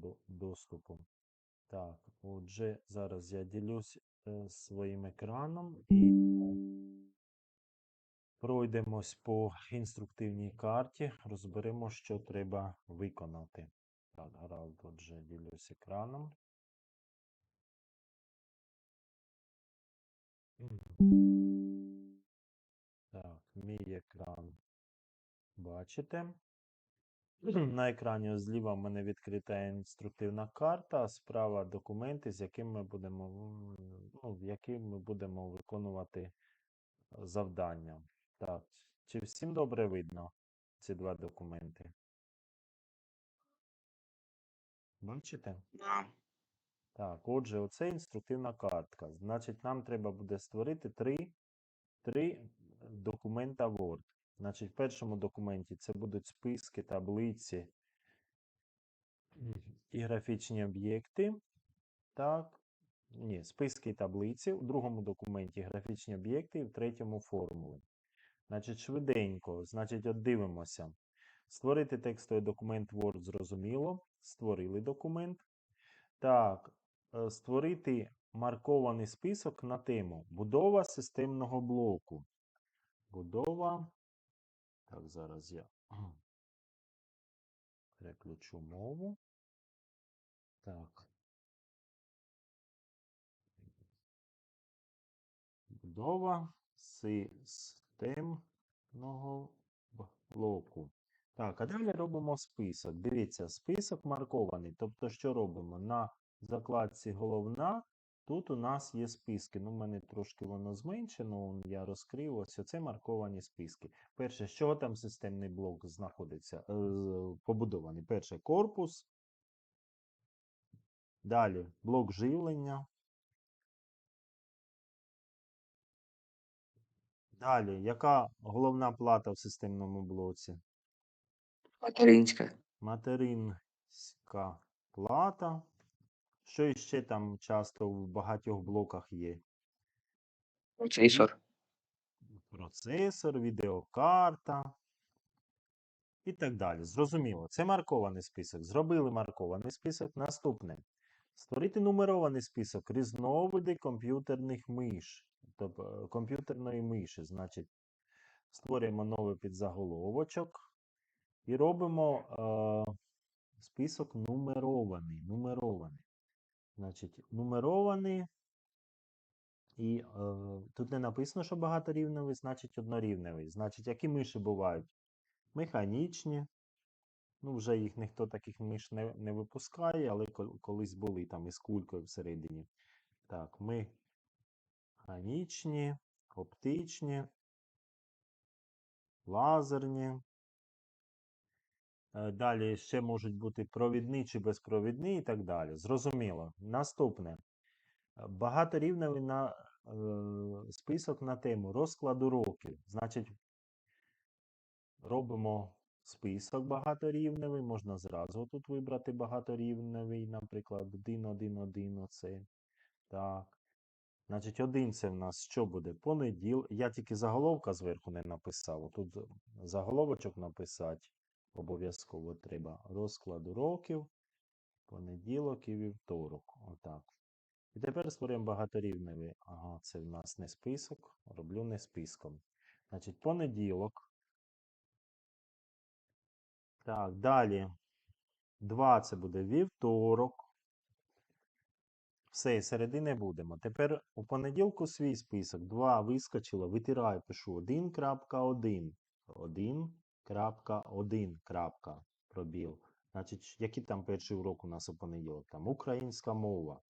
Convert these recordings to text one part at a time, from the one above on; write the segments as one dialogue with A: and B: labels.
A: до- доступу. Так, отже, зараз я ділюсь е, своїм екраном і пройдемось по інструктивній карті, розберемо, що треба виконати. Так, гаразд, отже, ділюсь екраном. Так, мій екран бачите. На екрані зліва в мене відкрита інструктивна карта, справа документи, з якими ми будемо, ну, які ми будемо виконувати е, завдання. Так, чи всім добре видно ці два документи? Бачите?
B: Да.
A: Так, отже, оце інструктивна картка. Значить, нам треба буде створити три, три документа Word. Значить, в першому документі це будуть списки, таблиці і графічні об'єкти. Так. Ні, списки і таблиці. У другому документі графічні об'єкти, і в третьому формули. Значить, швиденько. Значить, от дивимося. Створити текстовий документ Word зрозуміло. Створили документ. Так, е, створити маркований список на тему Будова системного блоку. Будова. Так, зараз я переключу мову. Так. Будова системного блоку. Так, а далі робимо список. Дивіться, список маркований. Тобто, що робимо? На закладці головна. Тут у нас є списки. Ну, в мене трошки воно зменшено. Я розкрив. Ось оце марковані списки. Перше, чого там системний блок знаходиться? Е, побудований. Перше корпус. Далі блок живлення. Далі, яка головна плата в системному блоці?
B: Материнська.
A: Материнська плата. Що іще там часто в багатьох блоках є?
B: Процесор.
A: Процесор, відеокарта і так далі. Зрозуміло. Це маркований список. Зробили маркований список. Наступне. Створити нумерований список різновиди комп'ютерних миш. Тобто комп'ютерної миші. Значить, створюємо новий підзаголовочок і робимо е, список нумерований. Нумерований. Значить, нумерований. І е, тут не написано, що багаторівневий, значить однорівневий. Значить, які миші бувають? Механічні. Ну, вже їх ніхто таких миш не, не випускає, але колись були там із кулькою всередині. Так, механічні, оптичні, лазерні. Е, Далі ще можуть бути провідні чи безпровідні і так далі. Зрозуміло. Наступне. Е, Багаторівневий на, е, список на тему розкладу років. Значить, робимо список багаторівневий. Можна зразу тут вибрати багаторівневий, наприклад, 1, 1, 1, оце. Так. Значить, один це в нас що буде? Понеділ. Я тільки заголовка зверху не написав. Тут заголовочок написати обов'язково треба. Розкладу років, понеділок і вівторок. Отак. І тепер створюємо багаторівневий. Ага, це в нас не список. Роблю не списком. Значить, понеділок. Так, далі. 2 це буде вівторок. Все, середи не будемо. Тепер у понеділку свій список. 2 вискочило, витираю, пишу 1.1. 1.1. крапка, Пробіл. Значить, який там перший урок у нас у понеділок? Там українська мова.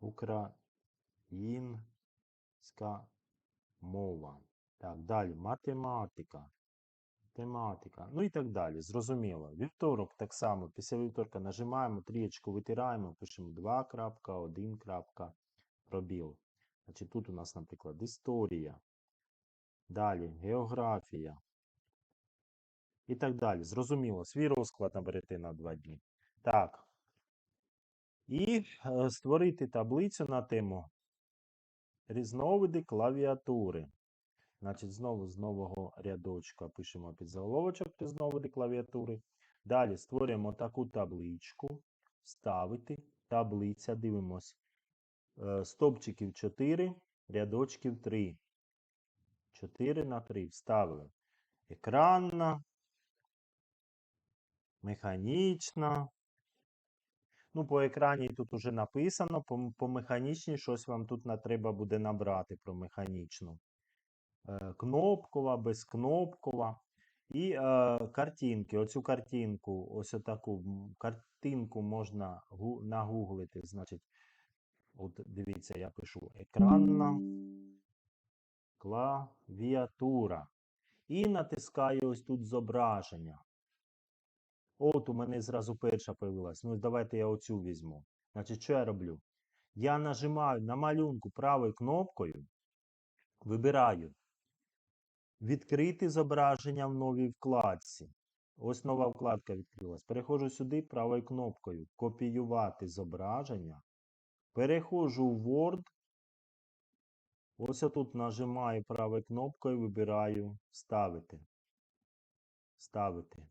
A: Українська мова. Так, далі математика. Тематика. Ну і так далі. Зрозуміло. Вівторок так само. Після вівторка нажимаємо, трієчку витираємо, пишемо 2.1. пробіл. Значить, тут у нас, наприклад, історія. Далі географія. І так далі. Зрозуміло. Свій розклад наберете на 2 дні. Так. І е, створити таблицю на тему різновиди клавіатури. Значить, знову з нового рядочка пишемо під заголовочок різновиди клавіатури. Далі створюємо таку табличку. вставити, таблиця, дивимось. Е, Стовпчиків 4, рядочків 3. 4 на 3 вставили. Екранна, механічна. Ну, по екрані тут уже написано, по, по механічній щось вам тут на треба буде набрати про механічну. Е, кнопкова, безкнопкова. І е, картинки. Оцю картинку, ось таку картинку можна гу, нагуглити. Значить, от дивіться, я пишу екранна клавіатура. І натискаю ось тут зображення. От у мене зразу перша появилась. Ну, давайте я оцю візьму. Значить, що я роблю? Я нажимаю на малюнку правою кнопкою, вибираю відкрити зображення в новій вкладці. Ось нова вкладка відкрилась. Переходжу сюди правою кнопкою копіювати зображення. Переходжу в Word. Ось я тут нажимаю правою кнопкою, вибираю Ставити. Ставити.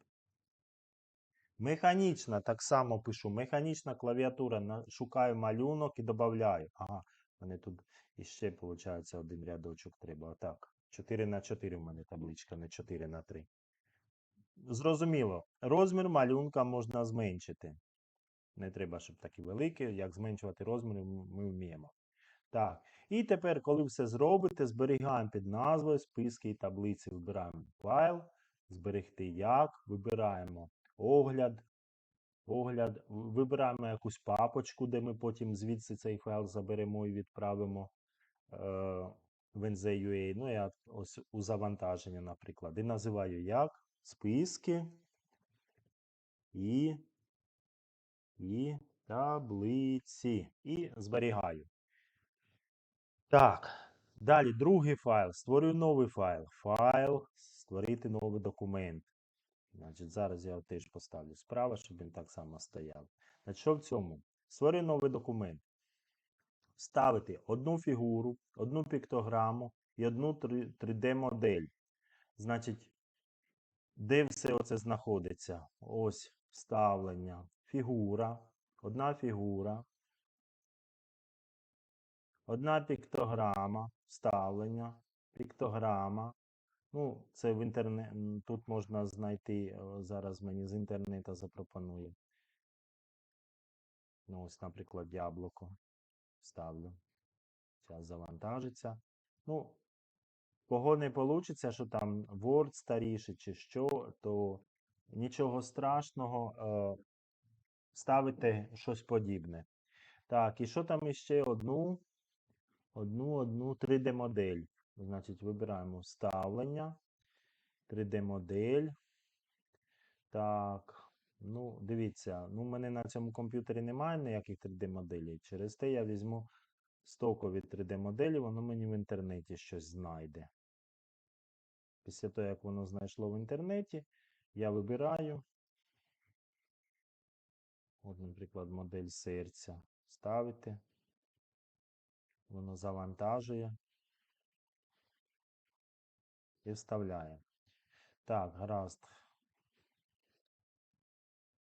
A: Механічна, так само пишу. Механічна клавіатура. Шукаю малюнок і додаю. Ага, мене тут іще, виходить, один рядочок треба. Отак. 4 на 4 в мене табличка, не 4 на 3. Зрозуміло. Розмір малюнка можна зменшити. Не треба, щоб такий великий. Як зменшувати розмір, ми вміємо. Так. І тепер, коли все зробите, зберігаємо під назвою списки і таблиці. Вибираємо файл, зберегти як, вибираємо огляд. Огляд, вибираємо якусь папочку, де ми потім звідси цей файл заберемо і відправимо е, в NZ.UA. Ну, я ось у завантаження, наприклад. І називаю як списки і, і таблиці. І зберігаю. Так. Далі другий файл. Створюю новий файл. Файл, створити новий документ. Значить, зараз я теж поставлю справа, щоб він так само стояв. Значить, що в цьому? Створюю новий документ. Ставити одну фігуру, одну піктограму і одну 3D-модель. Значить, де все оце знаходиться? Ось вставлення. Фігура. Одна фігура. Одна піктограма. Вставлення. Піктограма. Ну, це в інтернет. Тут можна знайти. Зараз мені з інтернету запропонує. Ну, ось, наприклад, яблуко. Ставлю. Зараз завантажиться. Ну, кого не вийде, що там Word старіший чи що, то нічого страшного. Е, ставите щось подібне. Так, і що там іще одну? Одну, одну 3D-модель. Значить, вибираємо вставлення. 3D-модель. Так. Ну, дивіться, ну, в мене на цьому комп'ютері немає ніяких 3D-моделей. Через те я візьму стокові 3D-моделі, воно мені в інтернеті щось знайде. Після того, як воно знайшло в інтернеті, я вибираю. От, наприклад, модель серця. Ставити. Воно завантажує. І вставляє. Так, гаразд.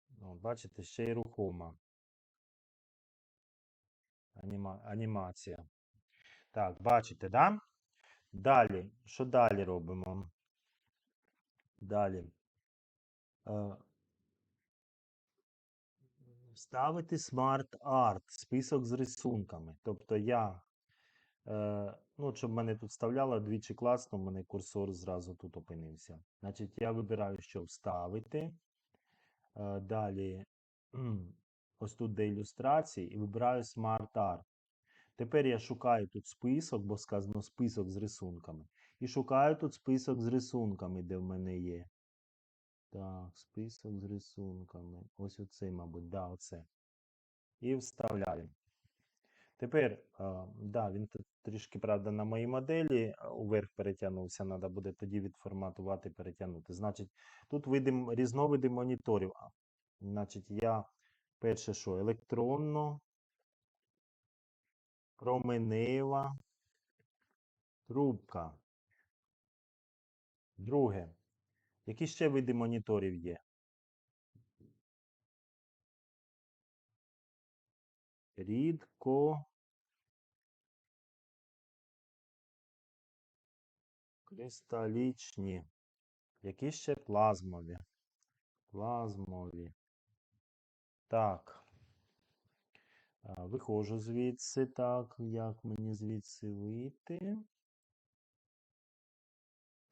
A: Ну, бачите, ще й рухома. Аніма... Анімація. Так, бачите, да? Далі. Що далі робимо? Далі. Е, Ставити Smart Art, список з рисунками. Тобто я, е, ну, от щоб мене тут вставляло двічі класно, у мене курсор зразу тут опинився. Значить, я вибираю, що вставити. Е, далі, ось тут де ілюстрації, і вибираю Smart Art. Тепер я шукаю тут список, бо сказано список з рисунками. І шукаю тут список з рисунками, де в мене є. Так, список з рисунками. Ось оцей, мабуть, да, оце. І вставляю. Тепер, да, він трішки, правда, на моїй моделі уверх перетягнувся. Треба буде тоді відформатувати, перетягнути. Значить, тут видим різновиди моніторів. Значить, я перше, що електронно, променева, трубка. Друге. Які ще види моніторів є? Рідко кристалічні. Які ще плазмові? Плазмові. Так. Виходжу звідси. Так, як мені звідси вийти?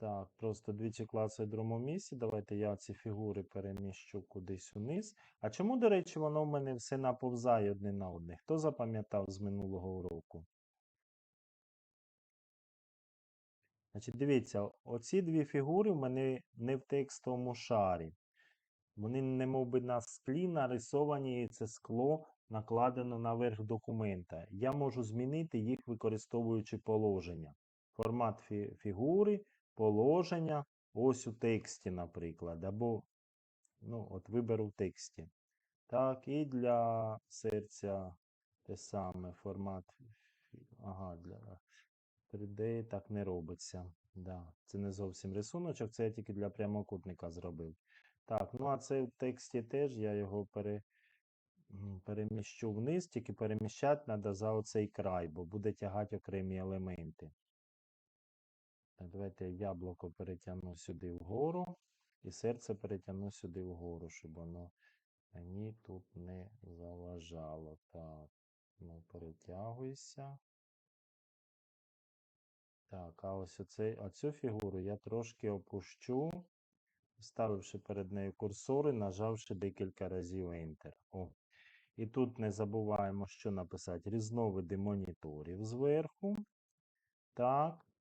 A: Так, просто двічі клацаю в другому місці. Давайте я ці фігури переміщу кудись униз. А чому, до речі, воно в мене все наповзає одне на одне? Хто запам'ятав з минулого уроку? Значить, дивіться, оці дві фігури в мене не в текстовому шарі. Вони немов би на склі нарисовані, і це скло накладено наверх документа. Я можу змінити їх, використовуючи положення. Формат фі- фігури, положення, ось у тексті, наприклад. Або, ну, от виберу в тексті. Так, і для серця те саме. Формат. Ага, для 3D так не робиться. Да, це не зовсім рисуночок, це я тільки для прямокутника зробив. Так, ну а це в тексті теж я його пере, переміщу вниз, тільки переміщати треба за оцей край, бо буде тягати окремі елементи. Так, давайте яблуко перетягну сюди вгору і серце перетягну сюди вгору, щоб воно мені тут не заважало. Так, ну перетягуйся. Так, а ось оцей, оцю фігуру я трошки опущу, вставивши перед нею курсор і нажавши декілька разів Enter. О. І тут не забуваємо, що написати різновиди моніторів зверху. Так.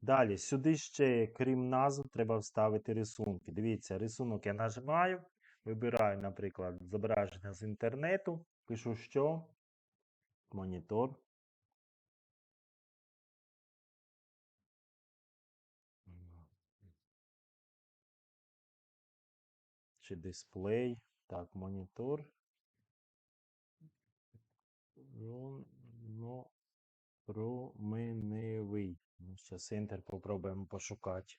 A: Далі, сюди ще, крім назв, треба вставити рисунки. Дивіться, рисунок я нажимаю, вибираю, наприклад, зображення з інтернету, пишу що? Монітор. Чи дисплей. Так, монітор. Променевий. Ну, зараз Enter попробуємо пошукати.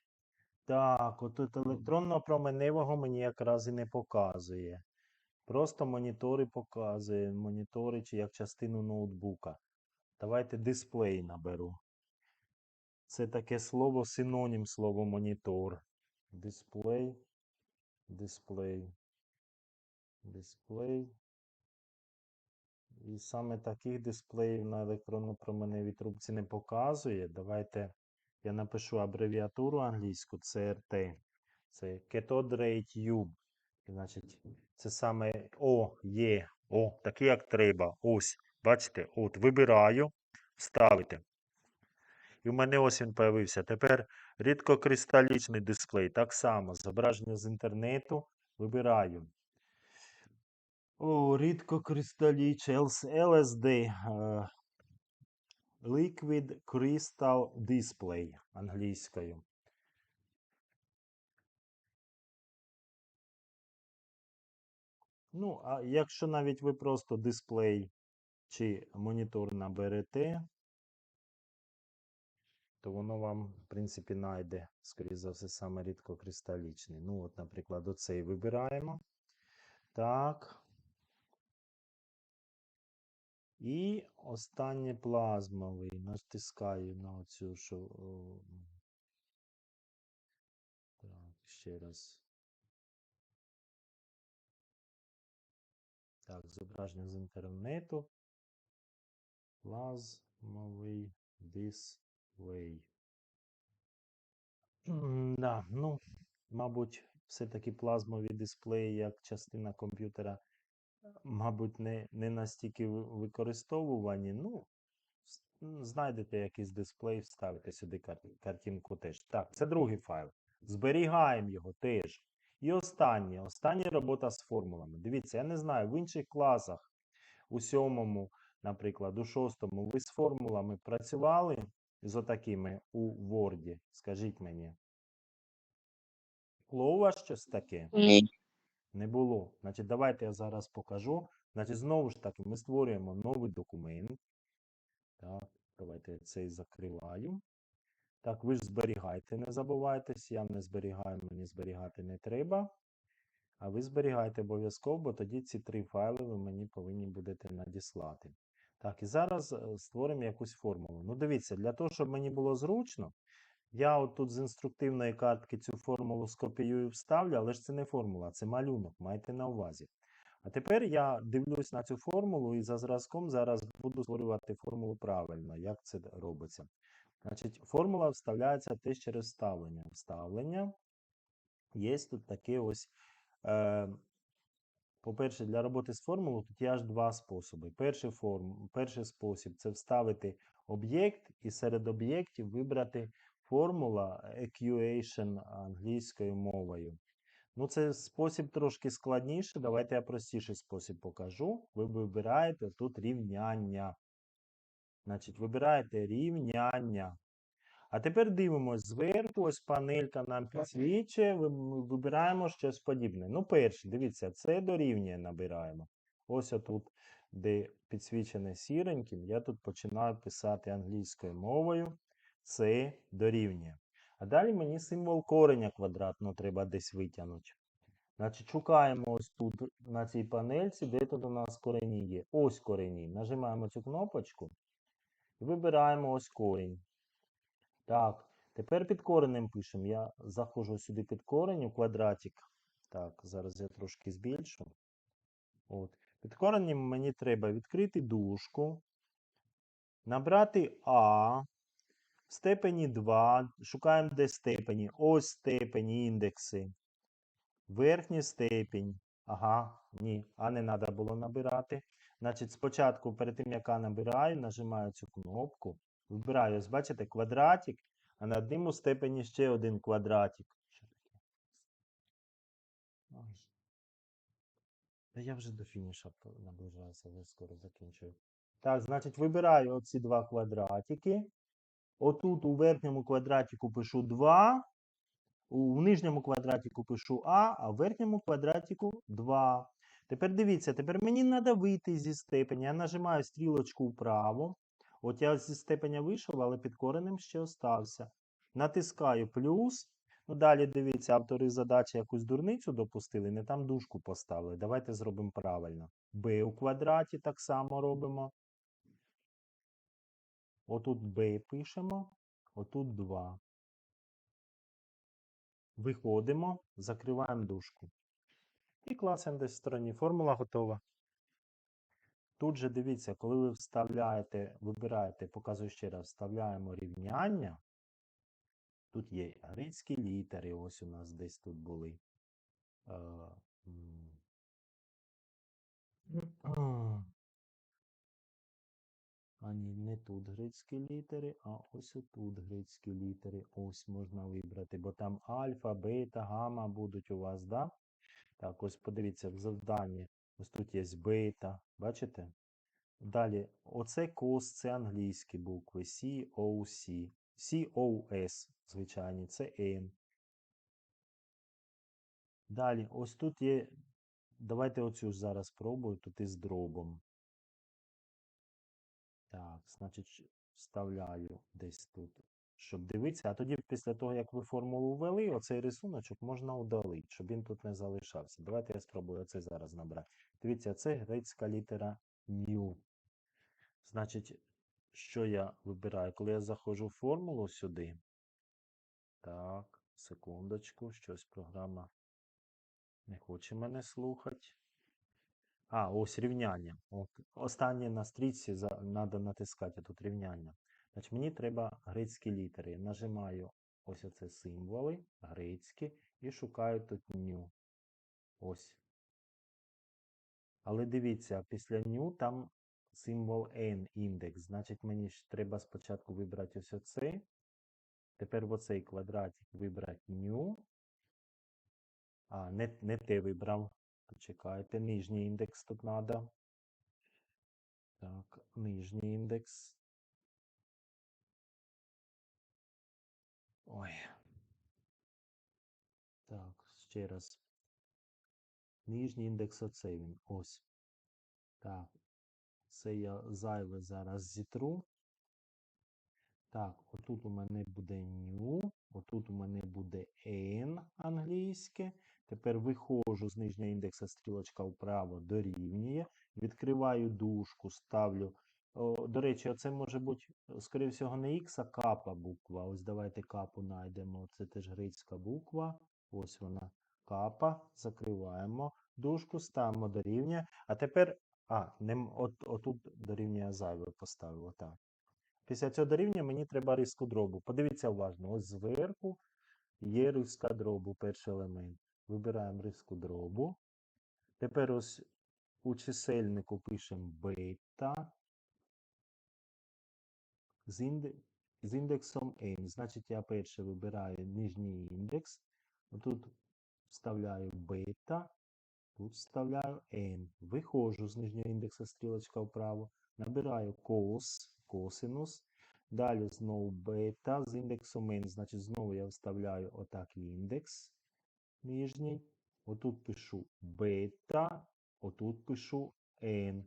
A: Так, отут електронно променевого мені якраз і не показує. Просто монітори показує. Монітори чи як частину ноутбука. Давайте дисплей наберу. Це таке слово, синонім слово монітор. Дисплей. Дисплей. Дисплей. І саме таких дисплеїв на електронно-променевій трубці не показує. Давайте я напишу абревіатуру англійську CRT. Це Cathode Ray Tube. І, значить, це саме О, є, О, таке як треба. Ось. Бачите, от вибираю, вставити. І в мене ось він появився. Тепер рідкокристалічний дисплей. Так само, зображення з інтернету. Вибираю. О, рідкокристаліч LSD. е, Liquid Crystal Display англійською. Ну, а якщо навіть ви просто дисплей чи монітор наберете, то воно вам, в принципі, найде, скоріше за все, саме рідкокристалічний. Ну, от, наприклад, оцей вибираємо. Так. І останнє плазмовий. Натискаю на оцю, що. Так, ще раз. Так, зображення з інтернету. Плазмовий дисплей. Да, ну, мабуть, все-таки плазмові дисплеї як частина комп'ютера, мабуть, не, не настільки використовувані. Ну, знайдете якийсь дисплей, вставите сюди кар- картинку теж. Так, це другий файл. Зберігаємо його теж. І останнє, остання робота з формулами. Дивіться, я не знаю, в інших класах, у сьомому, наприклад, у шостому, ви з формулами працювали з отакими у Word? Скажіть мені. Було у вас щось таке?
B: Ні.
A: Не було. Значить, давайте я зараз покажу. Значить, знову ж таки, ми створюємо новий документ. Так, давайте я цей закриваю. Так, ви ж зберігайте, не забувайтесь. Я не зберігаю, мені зберігати не треба. А ви зберігайте обов'язково, бо тоді ці три файли ви мені повинні будете надіслати. Так, і зараз е, створимо якусь формулу. Ну, дивіться, для того, щоб мені було зручно, я от тут з інструктивної картки цю формулу скопіюю і вставлю, але ж це не формула, це малюнок, майте на увазі. А тепер я дивлюсь на цю формулу і за зразком зараз буду створювати формулу правильно, як це робиться. Значить, формула вставляється теж через вставлення. Вставлення. Є тут таке ось. Е, по-перше, для роботи з формулою тут є аж два способи. Перший, форм, перший спосіб це вставити об'єкт і серед об'єктів вибрати формула equation англійською мовою. Ну, це спосіб трошки складніший. Давайте я простіший спосіб покажу. Ви вибираєте тут рівняння. Значить, вибираєте рівняння. А тепер дивимось зверху, ось панелька нам підсвічує, вибираємо щось подібне. Ну, перше, дивіться, це дорівнює набираємо. Ось отут, де підсвічене сіреньким, я тут починаю писати англійською мовою. Це дорівнює. А далі мені символ кореня квадратного треба десь витягнути. Значить, шукаємо ось тут на цій панельці, де тут у нас корені є. Ось корені. Нажимаємо цю кнопочку і вибираємо ось корінь. Так, тепер під коренем пишемо. Я заходжу сюди під корень у квадратик. Так, зараз я трошки збільшу. От. Під коренем мені треба відкрити дужку, набрати А, в степені 2, шукаємо де степені. Ось степені, індекси. Верхній степінь. Ага, ні, А не треба було набирати. Значить, спочатку, перед тим, як А набираю, нажимаю цю кнопку. Вибираю, ось бачите, квадратик, а над ним у степені ще один квадратик. Та я вже до фініша наближаюся, вже скоро закінчую. Так, значить, вибираю оці два квадратики. Отут у верхньому квадратику пишу 2, у нижньому квадратику пишу А, а в верхньому квадратику 2. Тепер дивіться, тепер мені треба вийти зі степеня. Я нажимаю стрілочку вправо. От я зі степеня вийшов, але під коренем ще остався. Натискаю плюс. Ну, далі дивіться, автори задачі якусь дурницю допустили, не там дужку поставили. Давайте зробимо правильно. b у квадраті так само робимо. Отут b пишемо, отут 2. Виходимо, закриваємо дужку. І клацаємо десь в стороні. Формула готова. Тут же дивіться, коли ви вставляєте, вибираєте, показую ще раз, вставляємо рівняння. Тут є грецькі літери, ось у нас десь тут були. Е, м. А ні, не тут грецькі літери, а ось отут грецькі літери. Ось можна вибрати, бо там альфа, бета, гамма будуть у вас, да? Так, ось подивіться в завданні. Ось тут є бета, бачите? Далі, оце кос, це англійські букви. C, O, C. C, O, S, звичайні, це N. Далі, ось тут є. Давайте оцю ж зараз спробую, тут із дробом. Так, значить, вставляю десь тут, щоб дивитися. А тоді, після того, як ви формулу ввели, оцей рисуночок можна удалити, щоб він тут не залишався. Давайте я спробую оце зараз набрати. Дивіться, це грецька літера New. Значить, що я вибираю? Коли я заходжу в формулу сюди. Так, секундочку, щось програма не хоче мене слухати. А, ось рівняння. От, останнє на стрічці треба натискати тут рівняння. Значить, мені треба грецькі літери. Нажимаю ось оце символи грецькі і шукаю тут new. Ось. Але дивіться, після new там символ n індекс. Значить, мені ж треба спочатку вибрати ось оце. Тепер в оцей квадратик вибрати new. А, не, не те вибрав. Почекайте, нижній індекс тут треба. Так, нижній індекс. Ой. Так, ще раз. Нижній індекс оцей він. Ось. Так. Це я зайве зараз зітру. Так, отут у мене буде new, отут у мене буде n англійське. Тепер виходжу з нижнього індекса, стрілочка вправо дорівнює. Відкриваю дужку, ставлю. О, до речі, це може бути, скоріше всього, не Х, а капа буква. Ось давайте капу знайдемо. Це теж грецька буква. Ось вона. Капа. Закриваємо. Дужку ставимо дорівнює. А тепер. А, не, от, отут дорівнює зайве поставив. Отак. Після цього дорівнює мені треба риску дробу. Подивіться уважно. Ось зверху є риска дробу, перший елемент. Вибираємо риску дробу. Тепер ось у чисельнику пишемо бета з, інде... з індексом n. Значить, я перше вибираю нижній індекс. Тут вставляю бета, тут вставляю n. Виходжу з нижнього індекса стрілочка вправо, набираю кос, косинус. Далі знову бета з індексом n. Значить, знову я вставляю отак індекс нижній. Отут пишу бета, отут пишу n.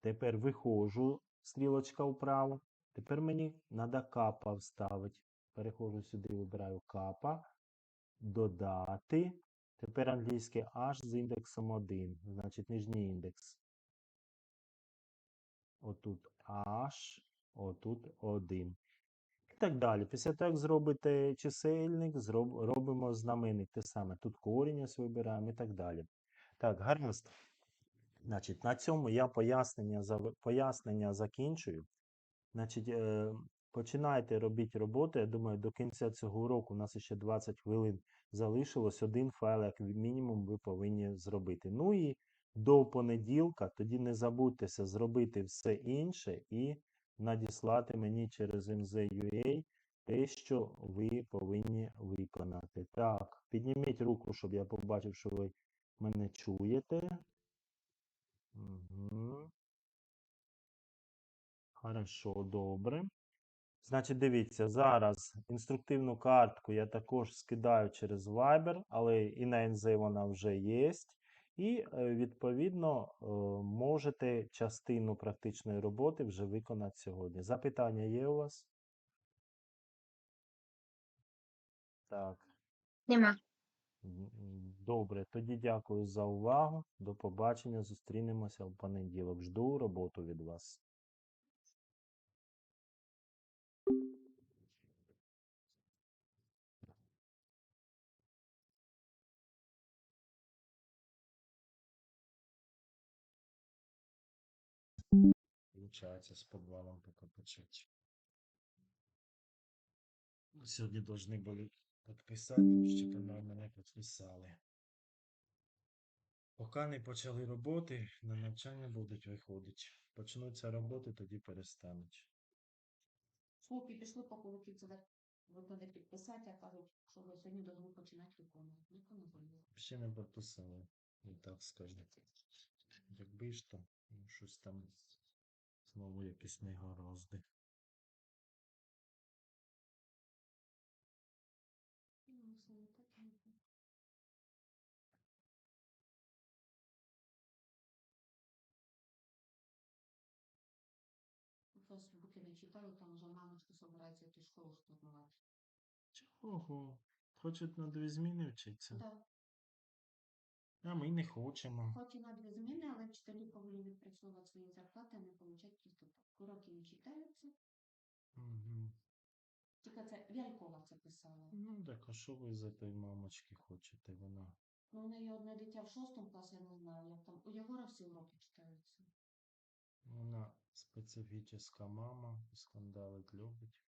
A: Тепер виходжу, стрілочка вправо. Тепер мені треба капа вставити. Переходжу сюди, вибираю капа. Додати. Тепер англійське H з індексом 1. Значить, нижній індекс. Отут H, отут 1. Так далі. Після того, як зробите чисельник, зроб, робимо знаменник те саме. Тут корінь ось вибираємо і так далі. Так, гаразд. Значить, на цьому я пояснення, пояснення закінчую. Значить, е, починайте робити роботу. Я думаю, до кінця цього уроку у нас ще 20 хвилин залишилось. Один файл, як мінімум, ви повинні зробити. Ну і до понеділка, тоді не забудьтеся зробити все інше і надіслати мені через MZ.ua те, що ви повинні виконати. Так, підніміть руку, щоб я побачив, що ви мене чуєте. Угу. Хорошо, добре. Значить, дивіться, зараз інструктивну картку я також скидаю через Viber, але і на NZ вона вже є. І, е, відповідно, е, можете частину практичної роботи вже виконати сьогодні. Запитання є у вас? Так.
C: Нема.
A: Добре, тоді дякую за увагу. До побачення. Зустрінемося в понеділок. Жду роботу від вас. Получается с подвалом пока почать. Сьогодні должны були підписати, ще канал мене підписали. Поки не почали роботи, на навчання будуть виходити. Почнуться роботи, тоді перестануть.
D: Слухи пішли по колоківці, так викладе підписати, а кажуть, що ви сьогодні повинні починати виконувати. Виконувати.
A: Ще не підписали, і так скажу. Якби ж то, ну, щось там знову якісь.
D: У Фейсбуці не читаю, там вже мамочка собирається йти в школу штурмувати.
A: Чого? Хочуть на дві зміни вчитися?
D: Так,
A: А ми не хочемо.
D: хоч і на дві зміни, але вчителі повинні відпрацьовувати свої зарплати, а не получати чисто. Уроки не читаються.
A: Угу.
D: Тільки це Вялькова це писала.
A: Ну так, а що ви з цієї мамочки хочете? Вона.
D: Ну, у неї одне дитя в шостому класі, я не знаю, як там. У Єгора всі уроки читаються.
A: Вона специфічна мама, скандалить любить.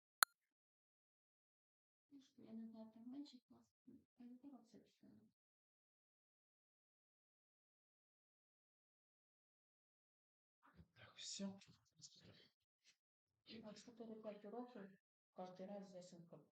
D: Ну, Я не знаю, там менший клас. А Єгора все читає.
A: Так, А
D: 4-5 уроків кожен раз з